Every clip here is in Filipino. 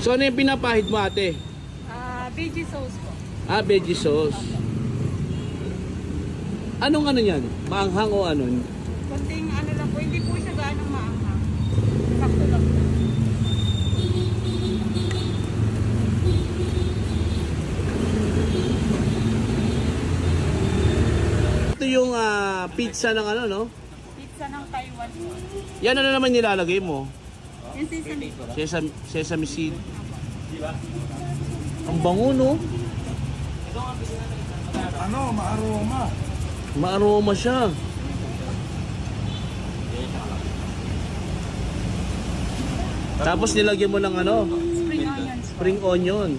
So ano yung pinapahid mo ate? Veggie sauce po. Ah, veggie sauce. Anong ano yan? Maanghang o ano? Kunting ano lang po, hindi po siya gaano maanghang. Sakto lang po. Ito yung ah, pizza ng ano, no? Pizza ng Taiwan po. Yan ano naman nilalagay mo? Yung sesame. Sesame, sesame seed. Ang bango, no? Ano, maaroma. Maaroma siya. Tapos nilagyan mo ng ano? Spring onions po. Spring onion.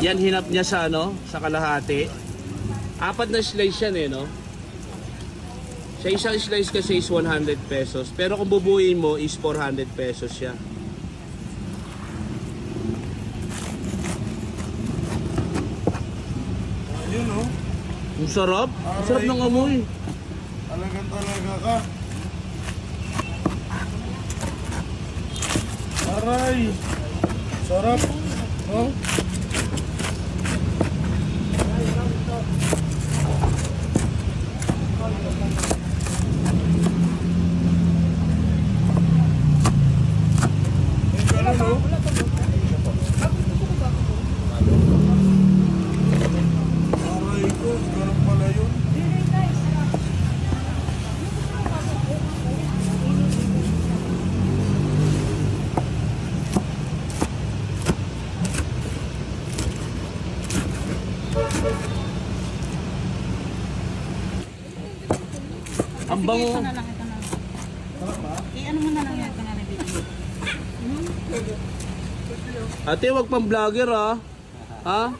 Yan hinap niya sa ano, sa kalahati. Apat na slice yan eh, no? Sa isang slice kasi is 100 pesos. Pero kung bubuin mo is 400 pesos siya. Yun, no? Ang sarap. Ang sarap ng amoy. Talagang talaga ka. Aray! Sarap! Oh? Yung ganun, no? Aray ko, ganun pala yun. Ang Sige, bango. ito na lang, ito na lang. Eh, ano mo na lang yan, ito na lang video. Ate, wag pang vlogger ah. Ha?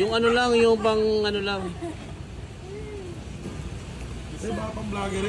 Yung ano lang, yung pang ano lang. Kasi baka pang vlogger